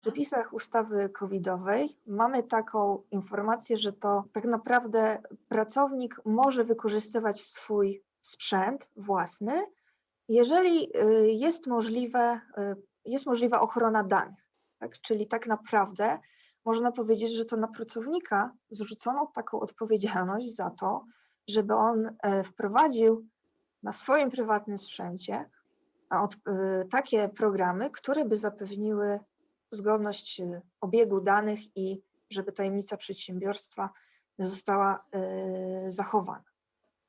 W przepisach ustawy covidowej mamy taką informację, że to tak naprawdę pracownik może wykorzystywać swój sprzęt własny, jeżeli y, jest możliwe, y, jest możliwa ochrona danych. Tak? Czyli tak naprawdę można powiedzieć, że to na pracownika zrzucono taką odpowiedzialność za to, żeby on e, wprowadził na swoim prywatnym sprzęcie y, takie programy, które by zapewniły zgodność y, obiegu danych i żeby tajemnica przedsiębiorstwa została y, zachowana.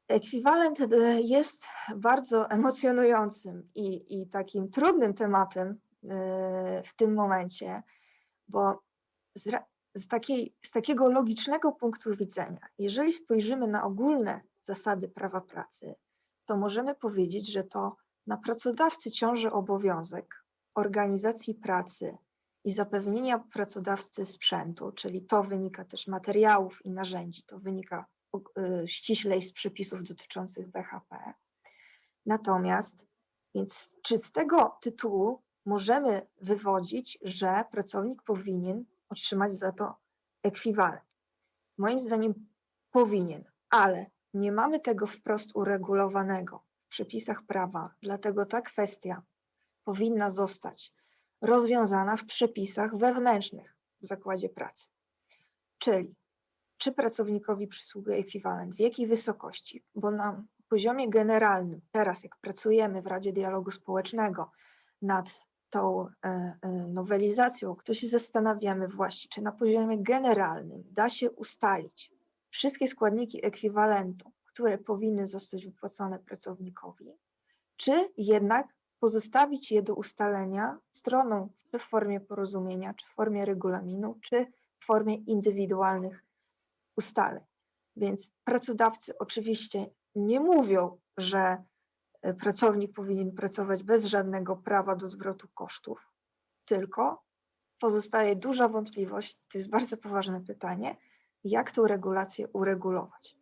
Ekwiwalent y, jest bardzo emocjonującym i, i takim trudnym tematem w tym momencie, bo z, z, takiej, z takiego logicznego punktu widzenia, jeżeli spojrzymy na ogólne zasady prawa pracy, to możemy powiedzieć, że to na pracodawcy ciąży obowiązek organizacji pracy i zapewnienia pracodawcy sprzętu, czyli to wynika też materiałów i narzędzi, to wynika y, ściślej z przepisów dotyczących BHP. Natomiast, więc czy z tego tytułu możemy wywodzić, że pracownik powinien otrzymać za to ekwiwalent? Moim zdaniem powinien, ale nie mamy tego wprost uregulowanego w przepisach prawa, dlatego ta kwestia powinna zostać rozwiązana w przepisach wewnętrznych w zakładzie pracy. Czyli czy pracownikowi przysługuje ekwiwalent, w jakiej wysokości, bo na poziomie generalnym, teraz jak pracujemy w Radzie Dialogu Społecznego nad tą e, e, nowelizacją, to się zastanawiamy właśnie, czy na poziomie generalnym da się ustalić wszystkie składniki ekwiwalentu, które powinny zostać wypłacone pracownikowi, czy jednak pozostawić je do ustalenia stroną, czy w formie porozumienia, czy w formie regulaminu, czy w formie indywidualnych ustaleń. Więc pracodawcy oczywiście nie mówią, że e, pracownik powinien pracować bez żadnego prawa do zwrotu kosztów, tylko pozostaje duża wątpliwość, to jest bardzo poważne pytanie, jak tę regulację uregulować.